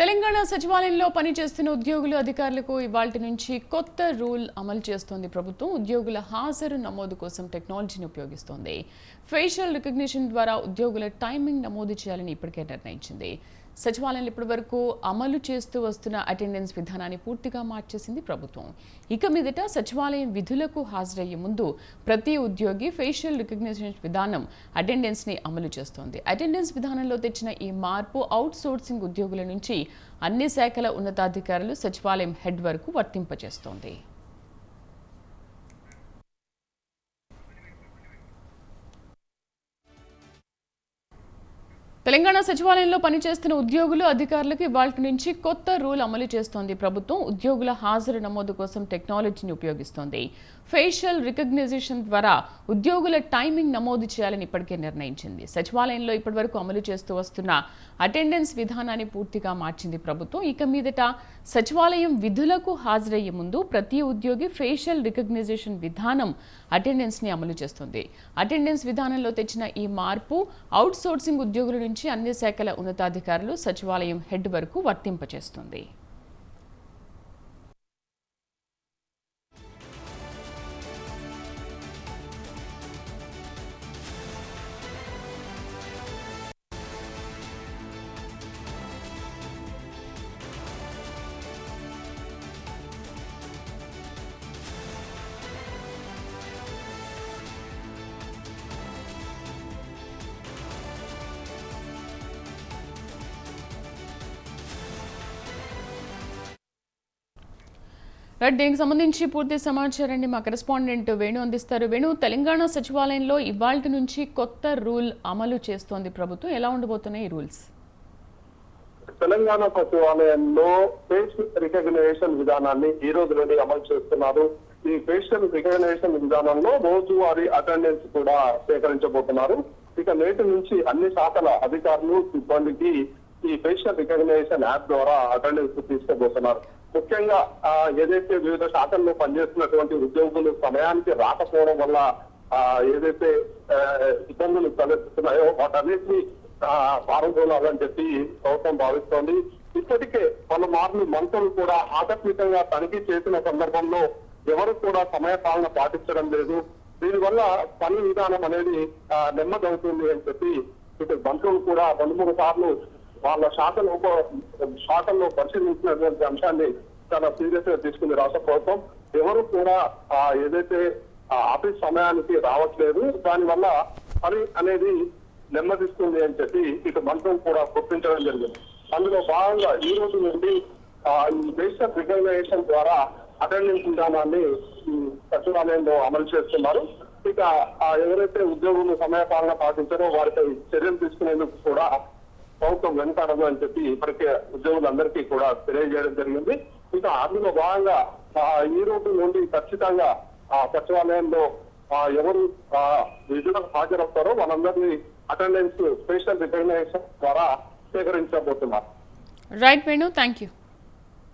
తెలంగాణ సచివాలయంలో పనిచేస్తున్న ఉద్యోగులు అధికారులకు ఇవాల్టి నుంచి కొత్త రూల్ అమలు చేస్తోంది. ప్రభుత్వం ఉద్యోగుల హాజరు నమోదు కోసం టెక్నాలజీని ఉపయోగిస్తోంది. ఫేషియల్ రికగ్నిషన్ ద్వారా ఉద్యోగుల టైమింగ్ నమోదు చేయాలని ఇప్పటికే నిర్ణయించింది. సచివాలయంలో ఇప్పటి వరకు అమలు చేస్తూ వస్తున్న అటెండెన్స్ విధానాన్ని పూర్తిగా మార్చేసింది ప్రభుత్వం. ఇక మీదట సచివాలయం విధులకు హాజరయ్యే ముందు ప్రతి ఉద్యోగి ఫేషియల్ రికగ్నిషన్ విధానం అటెండెన్స్ని అమలు చేస్తోంది. అటెండెన్స్ విధానంలో తెచ్చిన ఈ మార్పు అవుట్ సోర్సింగ్ ఉద్యోగుల నుంచి అన్ని శాఖల ఉన్నతాధికారులు సచివాలయం హెడ్ వరకు వర్తింపజేస్తోంది. తెలంగాణ సచివాలయంలో పనిచేస్తున్న ఉద్యోగులు అధికారులకు ఇవాళ నుంచి కొత్త రూల్ అమలు చేస్తోంది. ప్రభుత్వం ఉద్యోగుల హాజరు నమోదు కోసం టెక్నాలజీని ఉపయోగిస్తోంది. ఫేషియల్ రికగ్నైజేషన్ ద్వారా ఉద్యోగుల టైమింగ్ నమోదు చేయాలని ఇప్పటికే నిర్ణయించింది. సచివాలయంలో ఇప్పటివరకు అమలు చేస్తూ వస్తున్న అటెండెన్స్ విధానాన్ని పూర్తిగా మార్చింది ప్రభుత్వం. ఇక మీదట సచివాలయం విధులకు హాజరయ్యే ముందు ప్రతి ఉద్యోగి ఫేషియల్ రికగ్నైజేషన్ విధానం అటెండెన్స్ని అమలు చేస్తుంది. అటెండెన్స్ విధానంలో తెచ్చిన ఈ మార్పు అవుట్ సోర్సింగ్ ఉద్యోగుల నుంచి అన్ని శాఖల ఉన్నతాధికారులు సచివాలయం హెడ్ వరకు వర్తింపచేస్తుంది. రైట్ దీనికి సంబంధించి పూర్తి సమాచారాన్ని మా కరెస్పాండెంట్ వేణు అందిస్తారు. వేణు తెలంగాణ సచివాలయంలో ఇవాళ నుంచి కొత్త రూల్ అమలు చేస్తోంది ప్రభుత్వం. ఎలా ఉండబోతున్నాయి ఈ రూల్స్? తెలంగాణ సచివాలయంలో ఫేషియల్ రికగ్నేషన్ విధానాన్ని ఈ రోజు నుండి అమలు చేస్తున్నారు. ఈ ఫేషియల్ రికగ్నేషన్ విధానంలో రోజువారీ అటెండెన్స్ కూడా సేకరించబోతున్నారు. ఇక నేటి నుంచి అన్ని శాఖల అధికారులు సిబ్బందికి ఈ ఫేషియల్ రికగ్నేషన్ యాప్ ద్వారా అటెండెన్స్ తీసుకోబోతున్నారు. ముఖ్యంగా ఏదైతే వివిధ శాఖల్లో పనిచేస్తున్నటువంటి ఉద్యోగులు సమయానికి రాకపోవడం వల్ల ఏదైతే ఇబ్బందులు తలెత్తుతున్నాయో వాటన్నిటిని పాల్గొనాలని చెప్పి ప్రభుత్వం భావిస్తోంది. ఇప్పటికే పలుమార్లు మంత్రులు కూడా ఆకస్మికంగా తనిఖీ చేసిన సందర్భంలో ఎవరు కూడా సమయ పాలన పాటించడం లేదు. దీనివల్ల పని విధానం అనేది నెమ్మదవుతుంది అని చెప్పి ఇటు మంత్రులు కూడా రెండు మూడు సార్లు వాళ్ళ శాఖలో శాఖల్లో పరిశీలించినటువంటి అంశాన్ని చాలా సీరియస్గా తీసుకుంది రాష్ట్ర ప్రభుత్వం. ఎవరు కూడా ఆ, ఏదైతే ఆ, ఆఫీస్ సమయానికి రావట్లేదు దానివల్ల పని అనేది నెమ్మదిస్తుంది అని చెప్పి ఇటు మంత్రం కూడా గుర్తించడం జరిగింది. అందులో భాగంగా ఈ రోజు నుండి ఆ, ఈ బేసిక్ రికగ్నైజేషన్ ద్వారా అటెండెన్స్ విధానాన్ని సచివాలయంలో అమలు చేస్తున్నారు. ఇక ఎవరైతే ఉద్యోగులు సమయ పాలన పాటించారో వారిపై చర్యలు తీసుకునేందుకు కూడా ప్రభుత్వం వెంటాడదు అని చెప్పి ఇప్పటికే ఉద్యోగులందరికీ కూడా తెలియజేయడం జరిగింది. ఇక అందులో భాగంగా ఈ రోజు నుండి ఖచ్చితంగా ఆ సచివాలయంలో ఎవరు ఆ, విధులకు హాజరవుతారో వాళ్ళందరినీ అటెండెన్స్ స్పెషల్ రికగ్నైజేషన్ ద్వారా సేకరించబోతున్నారు. Right Venu thank you